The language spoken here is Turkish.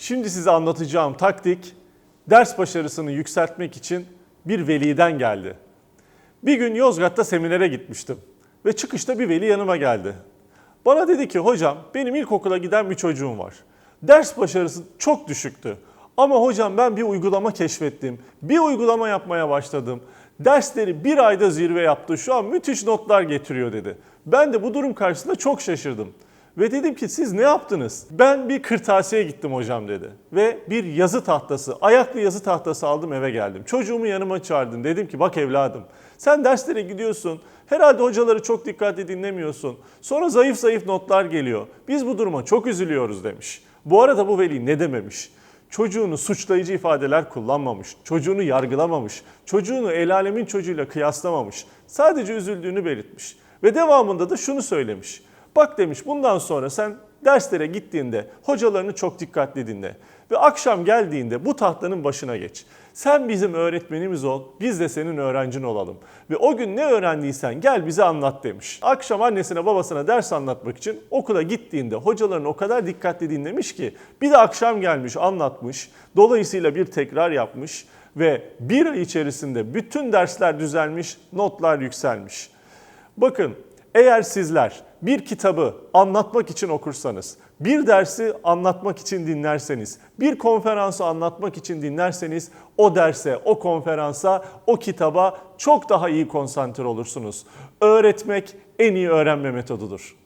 Şimdi size anlatacağım taktik ders başarısını yükseltmek için bir veliden geldi. Bir gün Yozgat'ta seminere gitmiştim ve çıkışta bir veli yanıma geldi. Bana dedi ki hocam benim ilkokula giden bir çocuğum var. Ders başarısı çok düşüktü. Ama hocam ben bir uygulama keşfettim. Bir uygulama yapmaya başladım. Dersleri bir ayda zirve yaptı. Şu an müthiş notlar getiriyor dedi. Ben de bu durum karşısında çok şaşırdım. Ve dedim ki siz ne yaptınız? Ben bir kırtasiye gittim hocam dedi. Ve bir yazı tahtası, ayaklı yazı tahtası aldım eve geldim. Çocuğumu yanıma çağırdım. Dedim ki bak evladım sen derslere gidiyorsun. Herhalde hocaları çok dikkatli dinlemiyorsun. Sonra zayıf zayıf notlar geliyor. Biz bu duruma çok üzülüyoruz demiş. Bu arada bu veli ne dememiş? Çocuğunu suçlayıcı ifadeler kullanmamış, çocuğunu yargılamamış, çocuğunu el alemin çocuğuyla kıyaslamamış. Sadece üzüldüğünü belirtmiş. Ve devamında da şunu söylemiş. Bak demiş bundan sonra sen derslere gittiğinde hocalarını çok dikkatli dinle. Ve akşam geldiğinde bu tahtanın başına geç. Sen bizim öğretmenimiz ol, biz de senin öğrencin olalım. Ve o gün ne öğrendiysen gel bize anlat demiş. Akşam annesine babasına ders anlatmak için okula gittiğinde hocalarını o kadar dikkatli dinlemiş ki bir de akşam gelmiş anlatmış. Dolayısıyla bir tekrar yapmış ve bir ay içerisinde bütün dersler düzelmiş, notlar yükselmiş. Bakın eğer sizler bir kitabı anlatmak için okursanız, bir dersi anlatmak için dinlerseniz, bir konferansı anlatmak için dinlerseniz o derse, o konferansa, o kitaba çok daha iyi konsantre olursunuz. Öğretmek en iyi öğrenme metodudur.